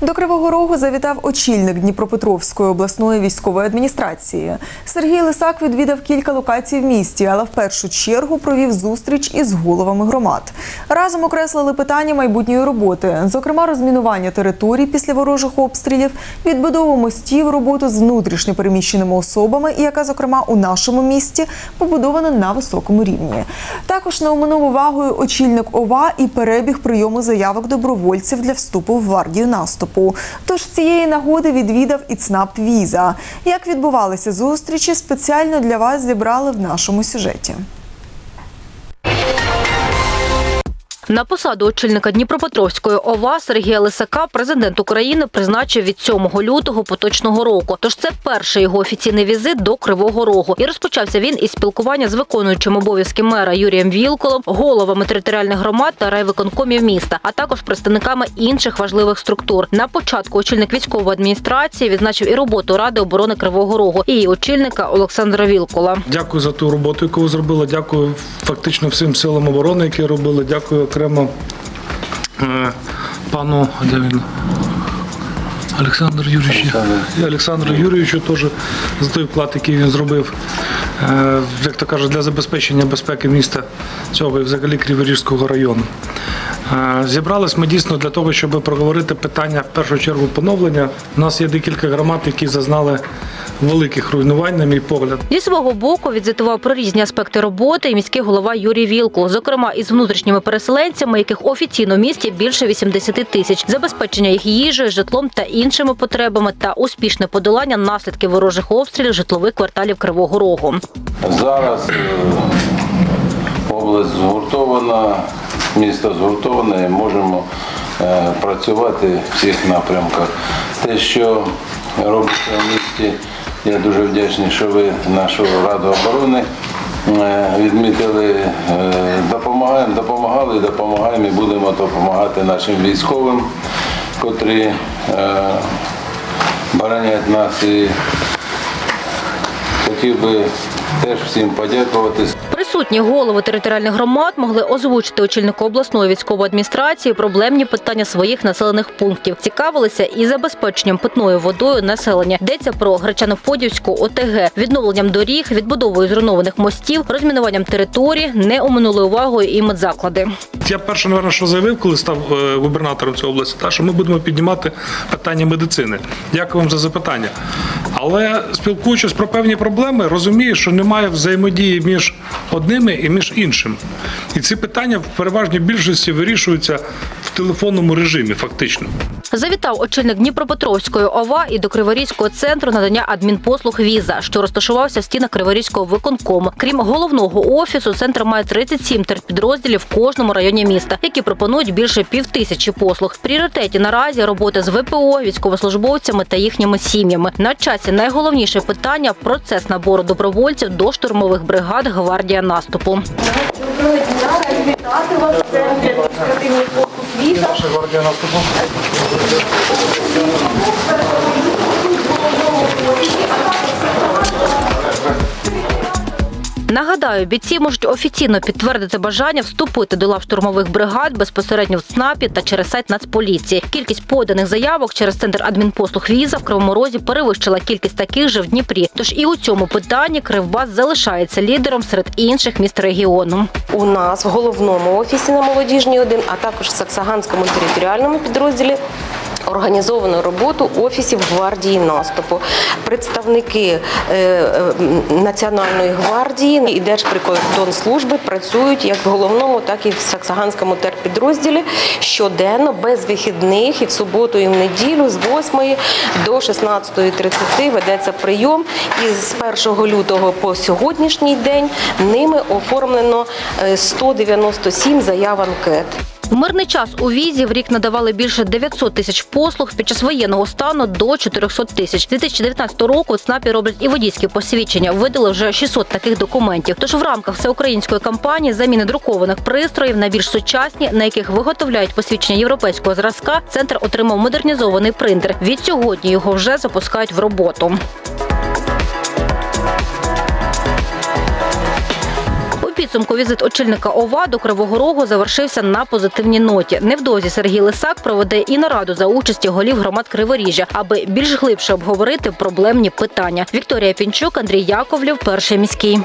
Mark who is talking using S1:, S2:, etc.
S1: До Кривого Рогу завітав очільник Дніпропетровської обласної військової адміністрації. Сергій Лисак відвідав кілька локацій в місті, але в першу чергу провів зустріч із головами громад. Разом окреслили питання майбутньої роботи, зокрема розмінування територій після ворожих обстрілів, відбудову мостів, роботу з внутрішньо переміщеними особами, яка, зокрема, у нашому місті побудована на високому рівні. Також не оминув увагою очільник ОВА і перебіг прийому заявок добровольців для вступу в гвардію наступу. Тож цієї нагоди відвідав і ЦНАП Віза. Як відбувалися зустрічі, спеціально для вас зібрали в нашому сюжеті.
S2: На посаду очільника Дніпропетровської ОВА Сергія Лисака президент України призначив від 7 лютого поточного року. Тож це перший його офіційний візит до Кривого Рогу. І розпочався він із спілкування з виконуючим обов'язки мера Юрієм Вілколом, головами територіальних громад та райвиконкомів міста, а також представниками інших важливих структур. На початку очільник військової адміністрації відзначив і роботу Ради оборони Кривого Рогу і її очільника Олександра Вілкола.
S3: Дякую за ту роботу, яку ви зробили. Дякую фактично всім силам оборони, які робили. Дякую окремо е, пану де він? Олександру Юрійовичу. І Олександру Юрійовичу теж за той вклад, який він зробив, е, як то кажуть, для забезпечення безпеки міста цього і взагалі Криворіжського району. Е, Зібрались ми дійсно для того, щоб проговорити питання в першу чергу поновлення. У нас є декілька громад, які зазнали великих руйнувань, на мій погляд.
S2: Зі свого боку відзвітував про різні аспекти роботи і міський голова Юрій Вілкул, зокрема із внутрішніми переселенцями, яких офіційно в місті більше 80 тисяч, забезпечення їх їжею, житлом та іншими потребами, та успішне подолання наслідків ворожих обстрілів житлових кварталів Кривого Рогу.
S4: Зараз е, область згуртована, місто згуртоване, і можемо е, працювати в всіх напрямках. Те, що робиться в місті, я дуже вдячний, що ви нашу Раду оборони е, відмітили. Е, Допомагаємо, допомагали допомагаємо і будемо допомагати нашим військовим, котрі е, боронять нас і хотів би теж всім подякувати.
S2: Присутні голови територіальних громад могли озвучити очільнику обласної військової адміністрації проблемні питання своїх населених пунктів. Цікавилися і забезпеченням питною водою населення. Йдеться про Гречано-Подільську ОТГ, відновленням доріг, відбудовою зруйнованих мостів, розмінуванням територій, не оминули увагою і медзаклади.
S3: Я перше, напевно, що заявив, коли став е, губернатором цієї області, та, що ми будемо піднімати питання медицини. Дякую вам за запитання. Але спілкуючись про певні проблеми, розумію, що немає взаємодії між одними і між іншим. І ці питання в переважній більшості вирішуються телефонному режимі, фактично.
S2: Завітав очільник Дніпропетровської ОВА і до Криворізького центру надання адмінпослуг віза, що розташувався в стінах Криворізького виконкому. Крім головного офісу, центр має 37 терпідрозділів в кожному районі міста, які пропонують більше півтисячі послуг. В пріоритеті наразі робота з ВПО, військовослужбовцями та їхніми сім'ями. На часі найголовніше питання процес набору добровольців до штурмових бригад гвардія наступу.
S5: Доброго дня, вітати вас в центрі віза.
S2: Нагадаю, бійці можуть офіційно підтвердити бажання вступити до лав штурмових бригад безпосередньо в ЦНАПі та через сайт Нацполіції. Кількість поданих заявок через центр адмінпослуг віза в Кривому Розі перевищила кількість таких же в Дніпрі. Тож і у цьому питанні Кривбас залишається лідером серед інших міст регіону.
S6: у нас в головному офісі на молодіжній 1, а також в Саксаганському територіальному підрозділі. Організовано роботу офісів гвардії наступу. Представники е, е, Національної гвардії і Держприкордонслужби працюють як в головному, так і в Саксаганському терпідрозділі щоденно, без вихідних і в суботу, і в неділю з 8 до 16.30 ведеться прийом. І з 1 лютого по сьогоднішній день ними оформлено е, 197 заяв анкет.
S2: В мирний час у візі в рік надавали більше 900 тисяч послуг, під час воєнного стану до 400 тисяч. З 2019 року ЦНАПі роблять і водійські посвідчення. Видали вже 600 таких документів. Тож в рамках всеукраїнської кампанії заміни друкованих пристроїв на більш сучасні, на яких виготовляють посвідчення європейського зразка, центр отримав модернізований принтер. Від сьогодні його вже запускають в роботу. Підсумку візит очільника ОВА до Кривого Рогу завершився на позитивній ноті. Невдовзі Сергій Лисак проведе і нараду за участі голів громад Криворіжжя, аби більш глибше обговорити проблемні питання. Вікторія Пінчук, Андрій Яковлів, перший міський.